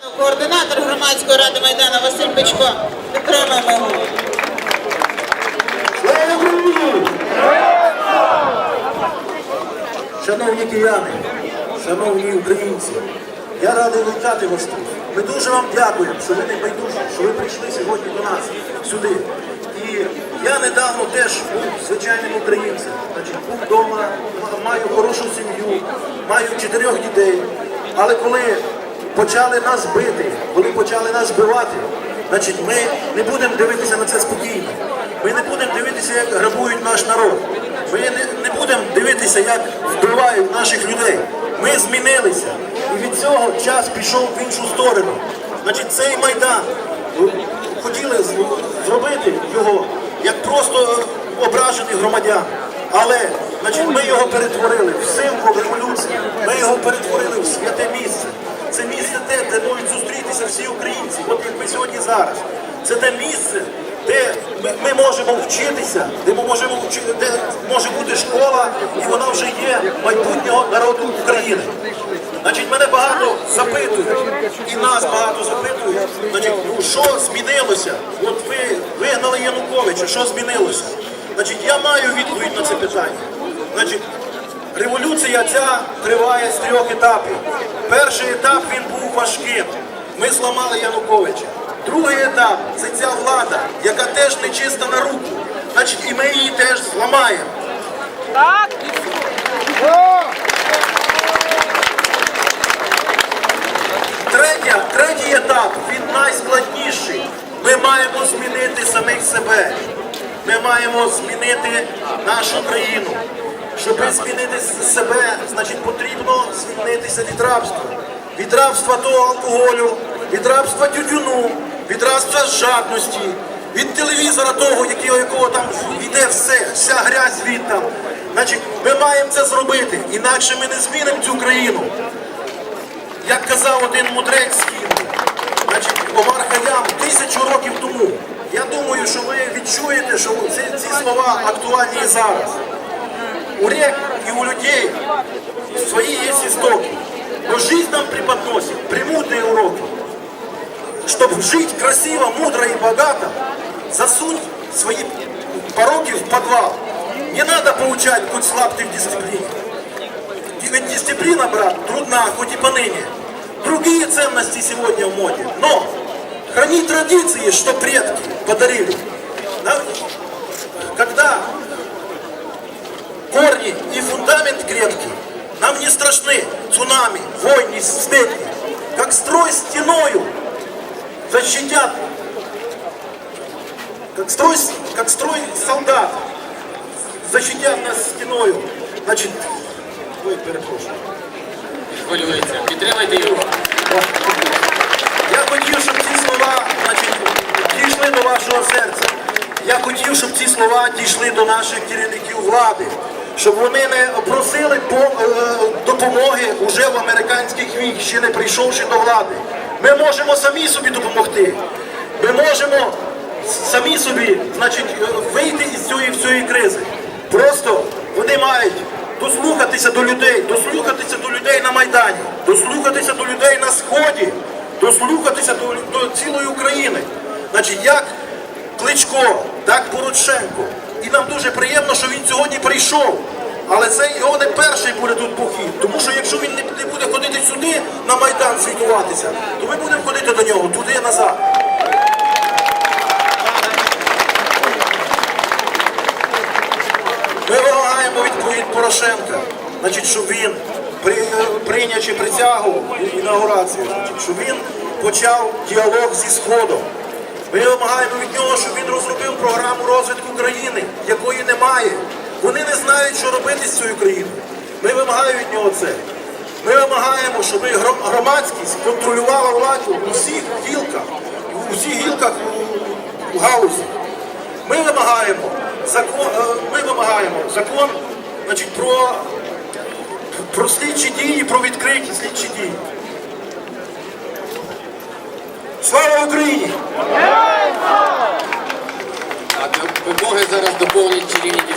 Координатор громадської ради Майдану Василь Печко. Підтримуємо його. Шановні кияни, шановні українці, я радий вітати вас тут. Ми дуже вам дякуємо, що ви не байдужі, що ви прийшли сьогодні до нас сюди. І я недавно теж був звичайним українцем. Значить, був вдома, маю хорошу сім'ю, маю чотирьох дітей. Але коли почали нас бити, коли почали нас вбивати, значить ми не будемо дивитися на це спокійно. Ми не будемо дивитися, як грабують наш народ. Ми не, не будемо дивитися, як вбивають наших людей. Ми змінилися. І від цього час пішов в іншу сторону. Значить, цей майдан е, хотіли зробити його як просто е, ображених громадян. Але значить, ми його перетворили в символ революції. Ми його перетворили в святе місце. Це місце те, де можуть зустрітися всі українці, от як ми сьогодні зараз. Це те місце, де ми, ми можемо вчитися, де ми можемо вчити, де може бути школа, і вона вже є майбутнього народу України. Значить, мене багато запитують, і нас багато запитують. Значить, ну що змінилося? От ви вигнали Януковича, що змінилося? Значить, я маю відповідь на це питання. Значить, Революція ця триває з трьох етапів. Перший етап він був важким. Ми зламали Януковича. Другий етап це ця влада, теж не чиста на руку. Значить, і ми її теж зламаємо. Третя, третій етап, він найскладніший. Ми маємо змінити самих себе. Ми маємо змінити нашу країну. Щоб змінити себе, значить потрібно звільнитися від рабства. Від рабства того алкоголю, від рабства тютюну, від рабства жадності, від телевізора того, якого, якого там йде все, вся грязь звідтам. Значить, ми маємо це зробити, інакше ми не змінимо цю країну. Як казав один мудрець значить, Омар Хаям тисячу років тому. Я думаю, що ви відчуєте, що ці, ці слова актуальні і зараз. У рек и у людей свои есть истоки. Но жизнь нам преподносит премудрые уроки. Чтобы жить красиво, мудро и богато, засунь свои пороки в подвал. Не надо поучать, будь слаб ты в дисциплине. Ведь дисциплина, брат, трудна, хоть и поныне. Другие ценности сегодня в моде. Но храни традиции, что предки подарили. Да? Когда корни и фундамент крепкий, нам не страшны цунами, войны, сметни. Как строй стеною защитят, как строй, как строй солдат защитят нас стеною. Значит, ой, перепрошую. хвилюється. Підтримайте його. Я хотів, щоб ці слова значить, дійшли до вашого серця. Я хотів, щоб ці слова дійшли до наших керівників влади, щоб вони не просили е, допомоги уже в американських вік, ще не прийшовши до влади. Ми можемо самі собі допомогти. Ми можемо самі собі значить, е, вийти із цієї всієї кризи. Просто вони мають дослухатися до людей, дослухатися до людей на Майдані, дослухатися до людей на Сході, дослухатися до, до цілої України. Значить, як Кличко, так Порошенко. І нам дуже приємно, що він сьогодні прийшов. Але це його не перший буде тут похід. Тому що якщо він не буде ходити сюди на Майдан світуватися, то ми будемо ходити до нього туди назад. Ми вимагаємо від, від Порошенка, значить, щоб він, при, прийнявши присягу інаугурацію, щоб він почав діалог зі Сходом. Ми вимагаємо від нього, щоб він розробив програму розвитку країни, якої немає. Вони не знають, що робити з цією країною. Ми вимагаємо від нього це. Ми вимагаємо, щоб громадськість контролювала владу у всіх гілках, у всіх гілках у галузі. Ми вимагаємо закон, е, ми вимагаємо закон значить, про, про слідчі дії, про відкриті слідчі дії. Слава Україні! А Боги зараз доповнять чарівні